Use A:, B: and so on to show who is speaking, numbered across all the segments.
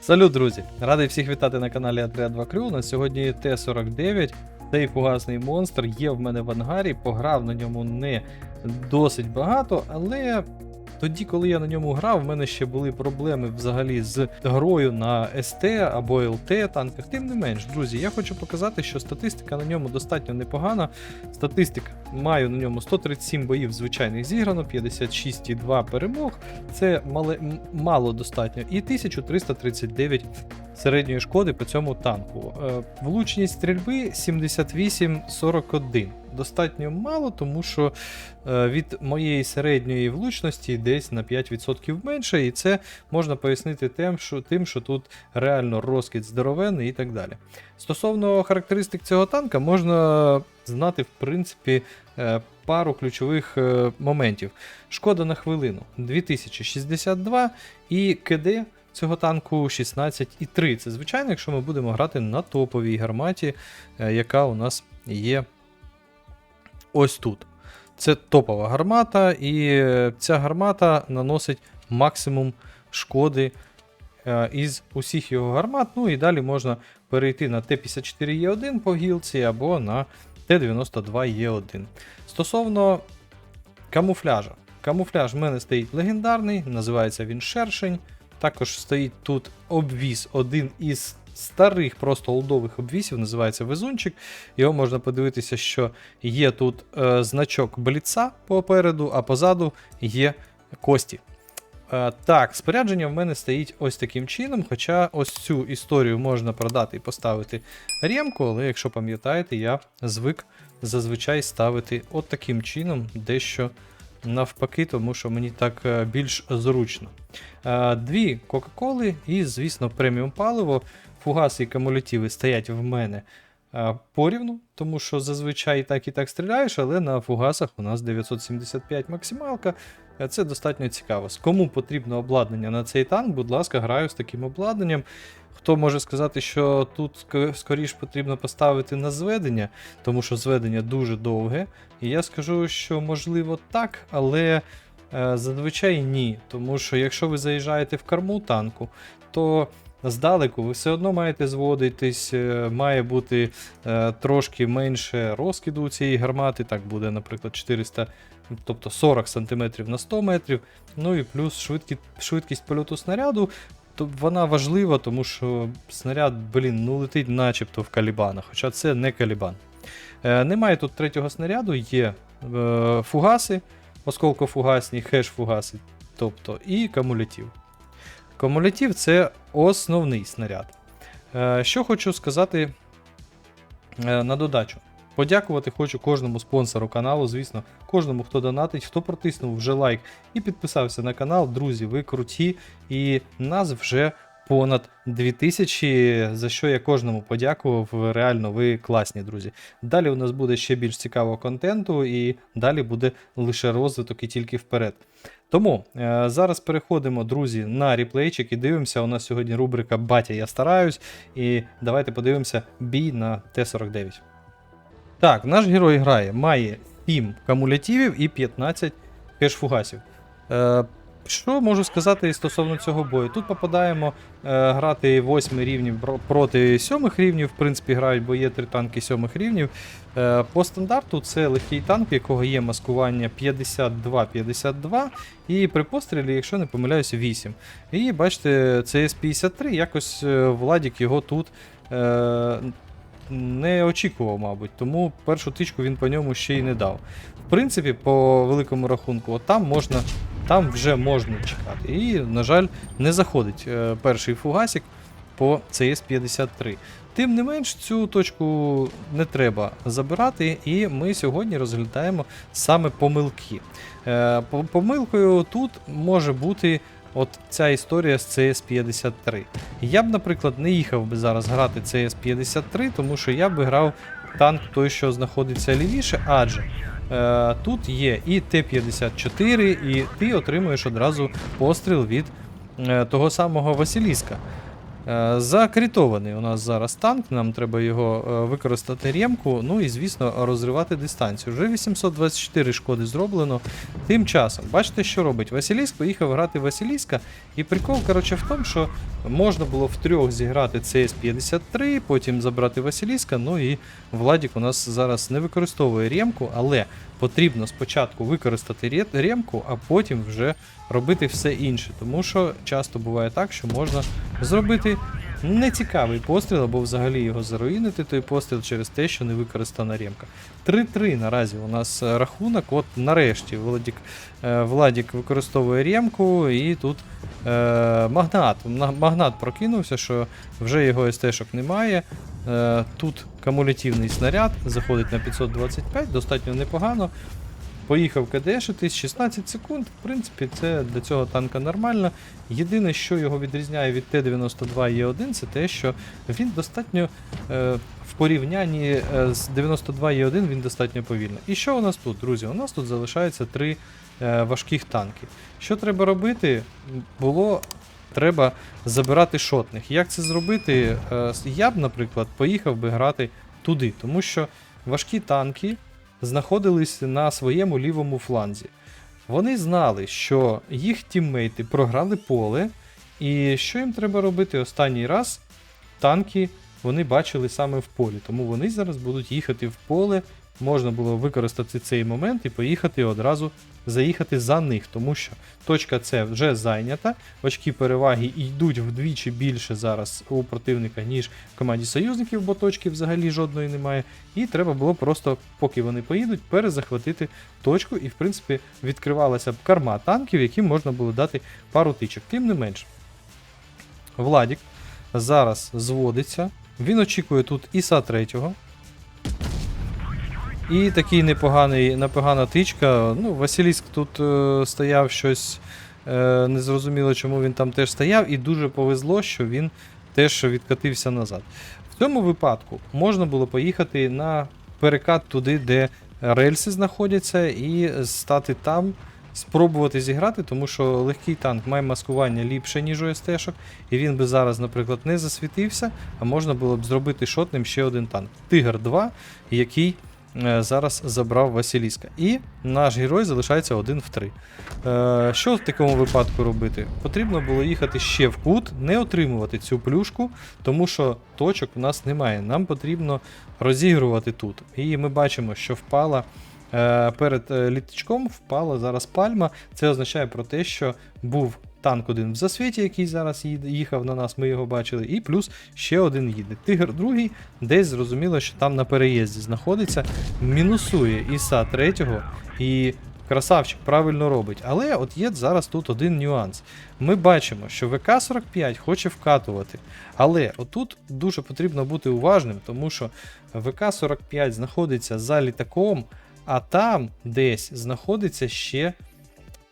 A: Салют, друзі! Радий всіх вітати на каналі Атріа 2 Крю. На сьогодні Т-49. Цей фугасний монстр є в мене в ангарі. Пограв на ньому не досить багато, але тоді, коли я на ньому грав, в мене ще були проблеми взагалі з грою на СТ або ЛТ танках. Тим не менш, друзі, я хочу показати, що статистика на ньому достатньо непогана. Статистика маю на ньому 137 боїв звичайних зіграно, 56,2 перемог. Це мале, мало достатньо. І 1339 середньої шкоди по цьому танку. Е, Влучність стрільби 78,41. Достатньо мало, тому що е, від моєї середньої влучності десь на 5% менше, і це можна пояснити тим, що, тим, що тут реально розкид здоровенний і так далі. Стосовно характеристик цього танка, можна знати, в принципі, е, пару ключових моментів. Шкода на хвилину 2062 і КД цього танку 16,3. Це звичайно, якщо ми будемо грати на топовій гарматі, е, яка у нас є ось тут. Це топова гармата, і е, ця гармата наносить максимум шкоди е, із усіх його гармат. Ну і далі можна перейти на Т-54Е1 по гілці або на Т-92Е1. Стосовно камуфляжа. Камуфляж в мене стоїть легендарний, називається він шершень. Також стоїть тут обвіз, один із старих, просто олдових обвісів, називається везунчик. Його можна подивитися, що є тут е, значок бліца попереду, а позаду є кості. Е, так, спорядження в мене стоїть ось таким чином. Хоча ось цю історію можна продати і поставити ремку, але якщо пам'ятаєте, я звик зазвичай ставити от таким чином дещо навпаки, тому що мені так е, більш зручно. Е, Дві Кока-Коли і, звісно, преміум паливо. Фугаси і кумулятиви стоять в мене е, порівну, тому що зазвичай так і так стріляєш, але на фугасах у нас 975 максималка. Е, Це достатньо цікаво. Кому потрібно обладнання на цей танк, будь ласка, граю з таким обладнанням. Хто може сказати, що тут ск- скоріш потрібно поставити на зведення, тому що зведення дуже довге. І я скажу, що можливо так, але е, зазвичай ні. Тому що якщо ви заїжджаєте в корму танку, то здалеку ви все одно маєте зводитись, е, має бути е, трошки менше розкиду у цієї гармати. Так буде, наприклад, 400, тобто 40 см на 100 метрів. Ну і плюс швидкість, швидкість польоту снаряду. То вона важлива, тому що снаряд, блін, ну летить начебто в калібанах, хоча це не калібан. Е, немає тут третього снаряду, є е, фугаси, осколкофугасні, хеш-фугаси, тобто і кумулятив. Кумулятив це основний снаряд. Е, що хочу сказати е, на додачу. Подякувати хочу кожному спонсору каналу, звісно, кожному, хто донатить, хто протиснув вже лайк і підписався на канал. Друзі, ви круті, і нас вже понад 2000, за що я кожному подякував. Реально, ви класні, друзі. Далі у нас буде ще більш цікавого контенту, і далі буде лише розвиток і тільки вперед. Тому е, зараз переходимо, друзі, на реплейчик і дивимося. У нас сьогодні рубрика Батя, я стараюсь. І давайте подивимося бій на Т-49. Так, наш герой грає, має 7 кумулятивів і 15 пешфугасів. Що можу сказати стосовно цього бою? Тут попадаємо е, грати 8 рівнів проти 7 рівнів. В принципі, грають, бо є 3 танки 7 рівнів. Е, по стандарту це легкий танк, якого є маскування 52-52, і при пострілі, якщо не помиляюсь, 8. І бачите, CS-53, якось е, Владік його тут. Е, не очікував, мабуть, тому першу тичку він по ньому ще й не дав. В принципі, по великому рахунку, от там можна, там вже можна чекати. І, на жаль, не заходить е, перший фугасик по CS-53. Тим не менш, цю точку не треба забирати, і ми сьогодні розглядаємо саме помилки. Е, Помилкою тут може бути от ця історія з CS-53. Я б, наприклад, не їхав би зараз грати CS-53, тому що я би грав танк той, що знаходиться лівіше, адже тут є і Т-54, і ти отримуєш одразу постріл від е, того самого Василіска. Е, Закритований у нас зараз танк, нам треба його е, використати ремку, ну і звісно розривати дистанцію. Вже 824 шкоди зроблено. Тим часом, бачите, що робить? Василіск поїхав грати Василіска, і прикол, коротше, в тому, що можна було втрьох зіграти CS-53, потім забрати Василіска, ну і Владік у нас зараз не використовує ремку, але потрібно спочатку використати ремку, а потім вже робити все інше. Тому що часто буває так, що можна зробити нецікавий постріл або взагалі його заруїнити, той постріл через те, що не використана ремка. 3-3 наразі у нас е, рахунок. От нарешті Владік, е, Владік використовує ремку, і тут е, магнат. Магнат прокинувся, що вже його СТ-шок немає. Е, тут кумулятивний снаряд заходить на 525, достатньо непогано. Поїхав КДшитись 16 секунд. В принципі, це для цього танка нормально. Єдине, що його відрізняє від Т-92Е1, це те, що він достатньо е, в порівнянні е, з 92Е1 він достатньо повільний. І що у нас тут, друзі? У нас тут залишається три е, важких танки. Що треба робити? Було. Треба забирати шотних. Як це зробити? Е, Я б, наприклад, поїхав би грати туди, тому що важкі танки знаходились на своєму лівому фланзі. Вони знали, що їх тіммейти програли поле, і що їм треба робити останній раз? Танки вони бачили саме в полі, тому вони зараз будуть їхати в поле. Можна було використати цей момент і поїхати одразу заїхати за них, тому що точка С вже зайнята, очки переваги йдуть вдвічі більше зараз у противника, ніж в команді союзників, бо точки взагалі жодної немає. І треба було просто, поки вони поїдуть, перезахватити точку, і в принципі відкривалася б карма танків, яким можна було дати пару тичок. Тим не менш, Владік зараз зводиться. Він очікує тут Іса 3. І такий непоганий, непогана тичка. Ну, Василіск тут е, стояв щось е, незрозуміло, чому він там теж стояв, і дуже повезло, що він теж відкатився назад. В цьому випадку можна було поїхати на перекат туди, де рельси знаходяться, і стати там, спробувати зіграти, тому що легкий танк має маскування ліпше, ніж у СТ-шок, і він би зараз, наприклад, не засвітився, а можна було б зробити шотним ще один танк. Тигр 2, який зараз забрав Василіска. І наш герой залишається один в 3. Е, що в такому випадку робити? Потрібно було їхати ще в кут, не отримувати цю плюшку, тому що точок у нас немає. Нам потрібно розігрувати тут. І ми бачимо, що впала. е, Перед е, літачком впала зараз пальма. Це означає про те, що був танк один в засвіті, який зараз їхав на нас, ми його бачили, і плюс ще один їде. Тигр другий, десь зрозуміло, що там на переїзді знаходиться, мінусує Іса третього і. Красавчик правильно робить. Але от є зараз тут один нюанс. Ми бачимо, що ВК-45 хоче вкатувати. Але отут дуже потрібно бути уважним, тому що ВК-45 знаходиться за літаком, а там десь знаходиться ще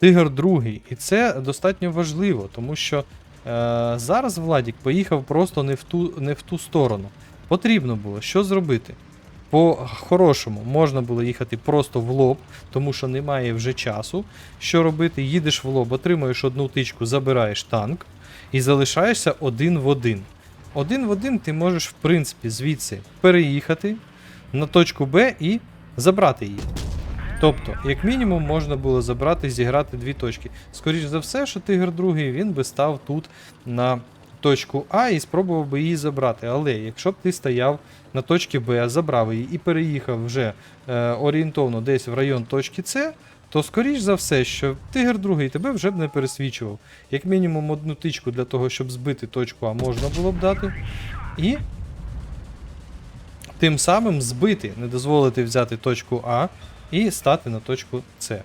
A: Тигр другий. І це достатньо важливо, тому що е, зараз Владік поїхав просто не в, ту, не в ту сторону. Потрібно було що зробити? По-хорошому можна було їхати просто в лоб, тому що немає вже часу. Що робити? Їдеш в лоб, отримуєш одну тичку, забираєш танк і залишаєшся один в один. Один в один ти можеш, в принципі, звідси переїхати на точку Б і забрати її. Тобто, як мінімум, можна було забрати, зіграти дві точки. Скоріше за все, що Тигр другий він би став тут на точку А і спробував би її забрати. Але якщо б ти стояв на точці Б, забрав її і переїхав вже е, орієнтовно десь в район точки С, то скоріш за все, що Тигр другий тебе вже б не пересвічував. Як мінімум одну тичку для того, щоб збити точку А можна було б дати. І тим самим збити, не дозволити взяти точку А і стати на точку С.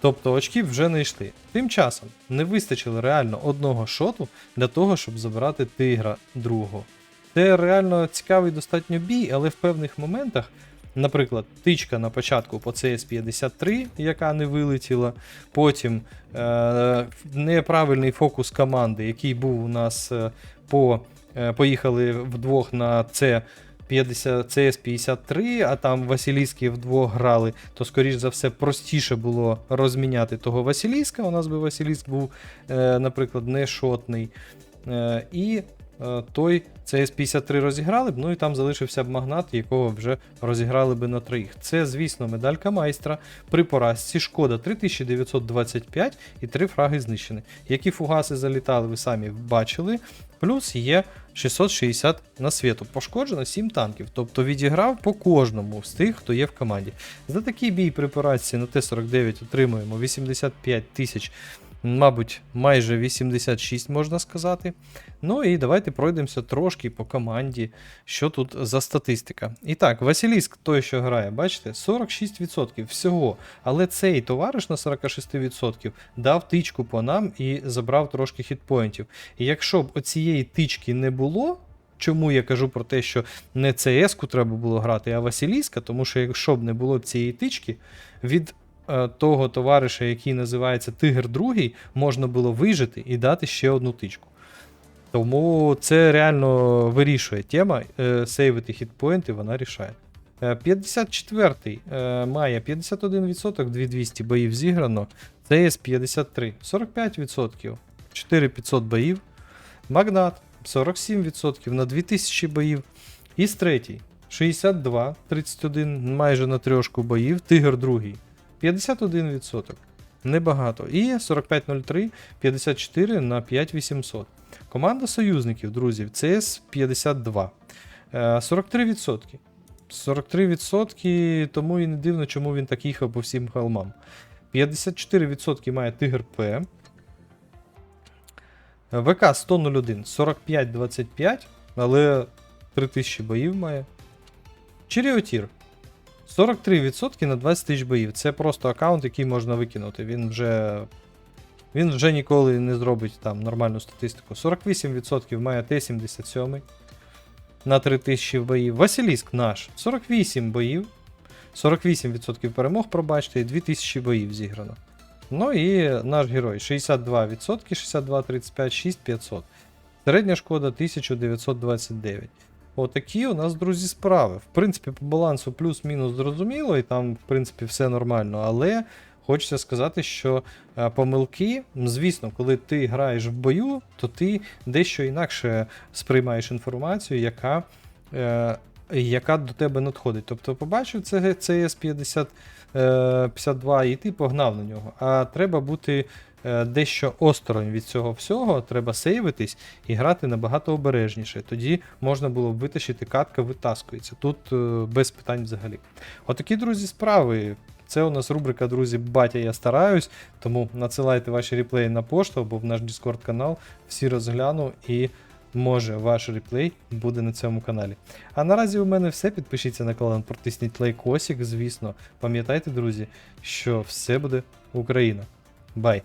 A: Тобто очків вже не йшли. Тим часом не вистачило реально одного шоту для того, щоб забрати тигра другого. Це реально цікавий достатньо бій, але в певних моментах, наприклад, тичка на початку по CS53, яка не вилетіла, потім е- неправильний фокус команди, який був у нас е- по. е, Поїхали вдвох на С 50, CS53, а там Василійські вдвох грали, то, скоріш за все, простіше було розміняти того Василійська. У нас би Василійськ був, е, наприклад, не шотний. Е, і той CS53 розіграли б, ну і там залишився б магнат, якого вже розіграли би на троїх. Це, звісно, медалька майстра. При поразці шкода 3925 і 3 фраги знищені. Які фугаси залітали, ви самі бачили. Плюс є 660 на світу. Пошкоджено 7 танків. Тобто відіграв по кожному з тих, хто є в команді. За такий бій при поразці на Т-49 отримуємо 85 тисяч, мабуть, майже 86 можна сказати. Ну і давайте пройдемося трошки по команді, що тут за статистика. І так, Василіск, той, що грає, бачите, 46% всього. Але цей товариш на 46% дав тичку по нам і забрав трошки хітпоінтів. І якщо б оцієї тички не було. Чому я кажу про те, що не CS-ку треба було грати, а Василіска, тому що якщо б не було цієї тички, від того товариша, який називається Тигр Другий, можна було вижити і дати ще одну тичку. Тому це реально вирішує тема. Е, сейвити хітпоінти вона рішає. Е, 54-й е, має 51%, 2200 боїв зіграно. CS 53, 45%, 4500 боїв. Магнат 47% на 2000 боїв. І третій 62, 31, майже на трьошку боїв. Тигр другий 51%. Небагато. І 4503, 54 на 5800. Команда союзників, друзів, CS 52. Е, 43%. 43%, тому і не дивно, чому він так їхав по всім холмам. 54% має Тигр П. ВК 101, 45-25, але 3000 боїв має. Чиріотір 43% на 20 тисяч боїв. Це просто аккаунт, який можна викинути. Він вже. Він вже ніколи не зробить там нормальну статистику. 48% має Т-77 на 3000 боїв. Василіск наш 48 боїв. 48% перемог, пробачте, і 2000 боїв зіграно. Ну і наш герой 62%, 62, 35, 6500. Середня шкода 1929. Отакі у нас, друзі, справи. В принципі, по балансу плюс-мінус зрозуміло, і там, в принципі, все нормально. Але хочеться сказати, що е, помилки, звісно, коли ти граєш в бою, то ти дещо інакше сприймаєш інформацію, яка. Е, яка до тебе надходить. Тобто побачив це CS 50, е, 52 і ти погнав на нього. А треба бути дещо осторонь від цього всього, треба сейвитись і грати набагато обережніше. Тоді можна було б витащити катка, витаскується. Тут е, без питань взагалі. Отакі, друзі, справи. Це у нас рубрика Друзі, батя, я стараюсь. Тому надсилайте ваші реплеї на пошту або в наш Discord канал. Всі розгляну і може ваш реплей буде на цьому каналі. А наразі у мене все. Підпишіться на канал, протисніть лайкосик, звісно. Пам'ятайте, друзі, що все буде Україна. Бай!